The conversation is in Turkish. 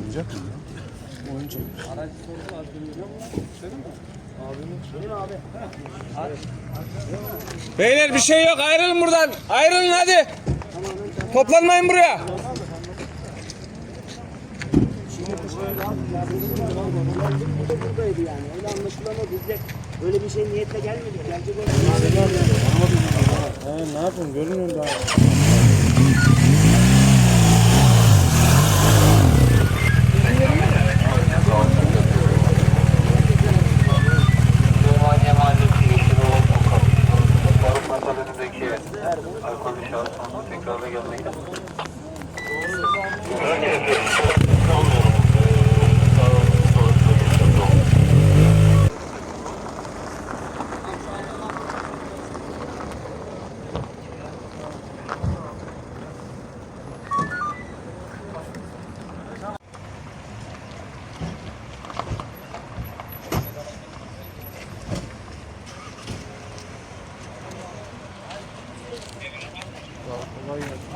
Oyuncak mı? Oyuncak. Araç sorusu az? Beyler bir şey yok ayrılın buradan. Ayrılın hadi. Toplanmayın buraya buradaydı yani. Öyle anlaşılan o bizde böyle bir şey niyetle gelmedi. Gelecek olan He, ne yapayım görünmüyor daha. Alkolü şahsına tekrarla gelmektedir. 哦，我问一。